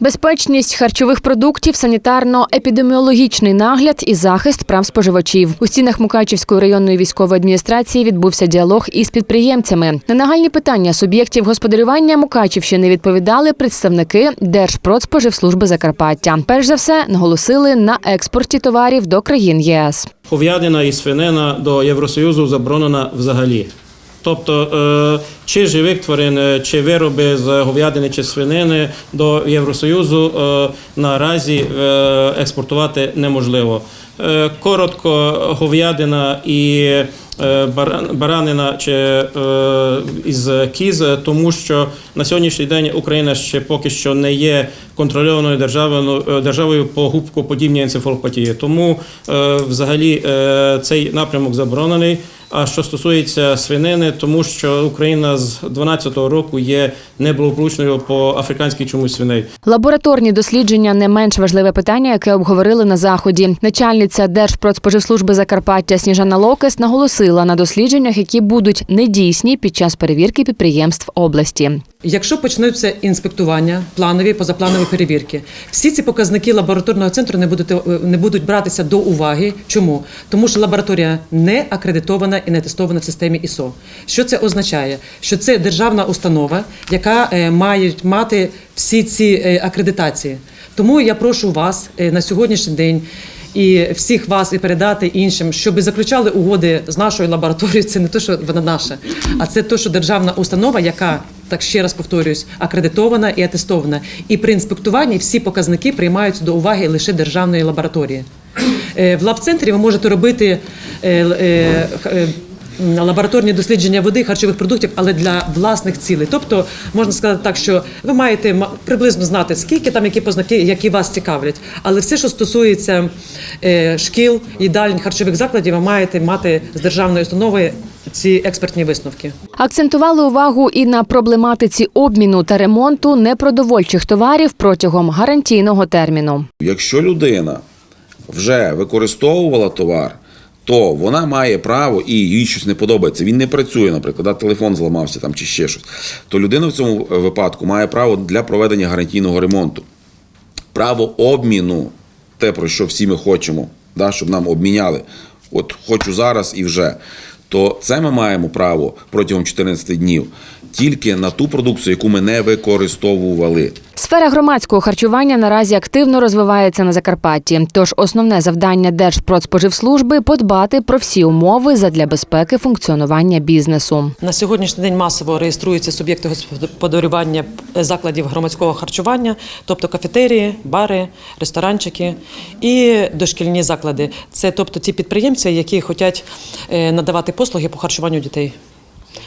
Безпечність харчових продуктів, санітарно-епідеміологічний нагляд і захист прав споживачів. У стінах Мукачівської районної військової адміністрації відбувся діалог із підприємцями. На нагальні питання суб'єктів господарювання Мукачівщини відповідали представники Держпродспоживслужби Закарпаття. Перш за все наголосили на експорті товарів до країн єС. Говядина і свинина до Євросоюзу заборонена взагалі. Тобто, е, чи живих тварин, е, чи вироби з говядини чи свинини до Євросоюзу е, наразі експортувати неможливо. Коротко, говядина і баранина чи із кіз, тому що на сьогоднішній день Україна ще поки що не є контрольованою державою, державою по губкоподібній енцефалопатії. Тому взагалі цей напрямок заборонений. А що стосується свинини, тому що Україна з 2012 року є неблагополучною по африканській чомусь свиней. Лабораторні дослідження не менш важливе питання, яке обговорили на заході. Начальниця Держпродспоживслужби Закарпаття Сніжана Локес наголосила на дослідженнях, які будуть недійсні під час перевірки підприємств області. Якщо почнуться інспектування, планові, позапланові перевірки, всі ці показники лабораторного центру не будуть, е, не будуть братися до уваги. Чому? Тому що лабораторія не акредитована і не тестована в системі ІСО. Що це означає? Що це державна установа, яка е, має мати всі ці е, акредитації. Тому я прошу вас е, на сьогоднішній день. І всіх вас і передати іншим, щоб заключали угоди з нашою лабораторією. Це не те, що вона наша, а це те, що державна установа, яка так ще раз повторююсь, акредитована і атестована. І при інспектуванні всі показники приймаються до уваги лише державної лабораторії. Е, В лабцентрі ви можете робити е, е, лабораторні дослідження води, харчових продуктів, але для власних цілей. Тобто можна сказати так, що ви маєте приблизно знати, скільки там які познаки, які вас цікавлять. Але все, що стосується шкіл, їдалень, харчових закладів, ви маєте мати з державної установи ці експертні висновки. Акцентували увагу і на проблематиці обміну та ремонту непродовольчих товарів протягом гарантійного терміну. Якщо людина вже використовувала товар, то вона має право і їй щось не подобається. Він не працює, наприклад, да, телефон зламався там чи ще щось. То людина в цьому випадку має право для проведення гарантійного ремонту. Право обміну, те, про що всі ми хочемо, да, щоб нам обміняли. От хочу зараз і вже. То це ми маємо право протягом 14 днів тільки на ту продукцію, яку ми не використовували. Сфера громадського харчування наразі активно розвивається на Закарпатті. Тож основне завдання Держпродспоживслужби подбати про всі умови задля безпеки функціонування бізнесу. На сьогоднішній день масово реєструються суб'єкти господарювання закладів громадського харчування, тобто кафетерії, бари, ресторанчики і дошкільні заклади. Це тобто ті підприємці, які хочуть е, надавати послуги по харчуванню дітей.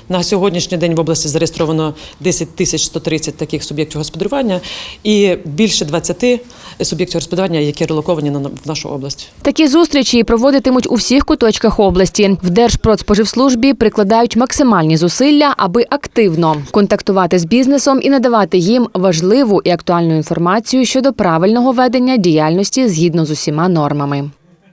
На сьогоднішній день в області зареєстровано 10 тисяч 130 таких суб'єктів господарювання і більше 20 суб'єктів господарювання, які релоковані на в нашу область. Такі зустрічі проводитимуть у всіх куточках області. В Держпродспоживслужбі прикладають максимальні зусилля, аби активно контактувати з бізнесом і надавати їм важливу і актуальну інформацію щодо правильного ведення діяльності згідно з усіма нормами.